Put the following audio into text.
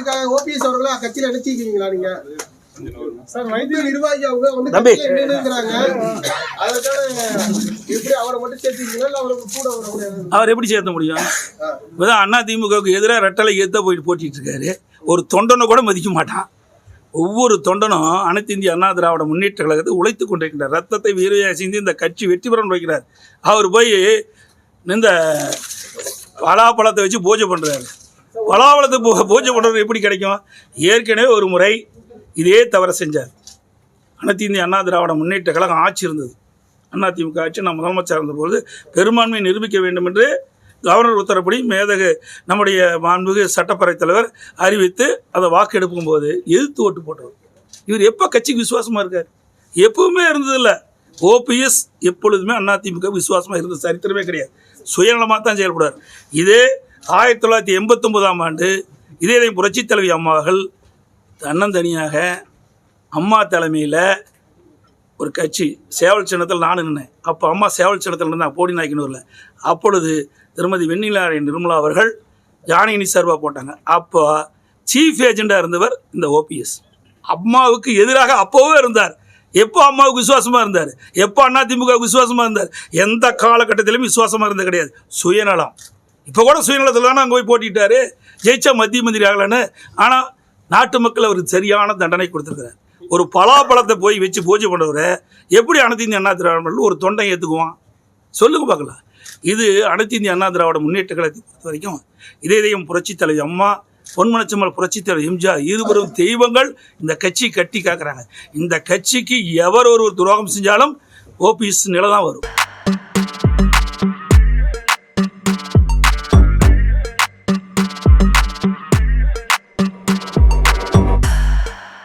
அதுக்காக ஓபிஎஸ் அவர்களை கட்சியில நினைச்சிருக்கீங்களா நீங்க? சார் வைத்திய நிர்வாகி அவங்க வந்து தம்பி. கட்சியில நின்னுங்கிறாங்க அதுக்காக எப்படி அவரை மட்டும் சேர்த்தீங்களா இல்ல அவருக்கு கூட வர அவர் எப்படி சேர்த்த முடியும்? இப்போதான் அண்ணா திமுகவுக்கு எதிராக ரெட்டலை ஏத்த போயிட்டு போட்டிட்டு இருக்காரு ஒரு தொண்டனை கூட மதிக்க மாட்டான். ஒவ்வொரு தொண்டனும் அனைத்து இந்திய அண்ணா திராவிட முன்னேற்ற கழகத்தை உழைத்து கொண்டிருக்கின்றார் ரத்தத்தை வீரையாக சிந்தி இந்த கட்சி வெற்றி பெறன்னு வைக்கிறார். அவர் போய் இந்த பலாப்பழத்தை வச்சு பூஜை பண்ணுறாரு பலாவளத்துக்கு பூஜை பண்ணுறது எப்படி கிடைக்கும்? ஏற்கனவே ஒரு முறை இதே தவறை செஞ்சார். அனைத்து இந்திய அண்ணா திராவிட முன்னேற்ற கழகம் ஆட்சி இருந்தது. அதிமுக ஆட்சி நான் முதலமைச்சர் இருந்தபோது பெரும்பான்மையை நிரூபிக்க வேண்டும் என்று கவர்னர் உத்தரப்படி மேதகு நம்முடைய மாண்புகு சட்டப்பேரவை தலைவர் அறிவித்து அதை வாக்கெடுக்கும் போது எதிர்த்து ஓட்டு போட்டவர். இவர் எப்போ கட்சிக்கு விசுவாசமாக இருக்கார்? எப்பவுமே இருந்ததில்லை. ஓபிஎஸ் எப்பொழுதுமே அதிமுக விசுவாசமாக இருந்தது சரித்திரமே கிடையாது. சுயநலமாக தான் செயல்படுவார். இதே ஆயிரத்தி தொள்ளாயிரத்தி எண்பத்தொம்போதாம் ஆண்டு இதே புரட்சி தலைவி அம்மாவர்கள் தன்னந்தனியாக அம்மா தலைமையில் ஒரு கட்சி சேவல் சின்னத்தில் நான் நின்னேன். அப்போ அம்மா சேவல் சின்னத்தில் இருந்தால் போடி நாய்க்கனூரில். அப்பொழுது திருமதி வெண்ணிலாரை நிர்மலா அவர்கள் ஜானகினி சர்வா போட்டாங்க. அப்போ சீஃப் ஏஜெண்டாக இருந்தவர் இந்த ஓபிஎஸ் அம்மாவுக்கு எதிராக அப்போவே இருந்தார். எப்போ அம்மாவுக்கு விசுவாசமாக இருந்தார்? எப்போ அண்ணா திமுக விசுவாசமாக இருந்தார்? எந்த காலகட்டத்திலும் விசுவாசமாக இருந்தது கிடையாது. சுயநலம். இப்போ கூட சுயநலத்தில் தானே அங்கே போய் போட்டிட்டாரு. ஜெயிச்சா மத்திய மந்திரி ஆகலைன்னு. ஆனால் நாட்டு மக்கள் அவருக்கு சரியான தண்டனை கொடுத்துருக்குறாரு. ஒரு பலாப்பழத்தை போய் வச்சு பூஜை பண்ணுறவரை எப்படி அனைத்து இந்திய அண்ணா திராவிட ஒரு தொண்டை ஏற்றுக்குவான் சொல்லுங்க பார்க்கலாம். இது அனைத்து இந்திய அண்ணா திராவிட முன்னேற்ற கழகத்தை பொறுத்த வரைக்கும் இதே இதயம் புரட்சி தலைவி அம்மா பொன்மனச்சம்மல் புரட்சி தலைவர் எம்ஜிஆர் இருவரும் தெய்வங்கள். இந்த கட்சி கட்டி காக்குறாங்க. இந்த கட்சிக்கு எவர் ஒரு துரோகம் செஞ்சாலும் ஓபிஎஸ் நிலை தான் வரும்.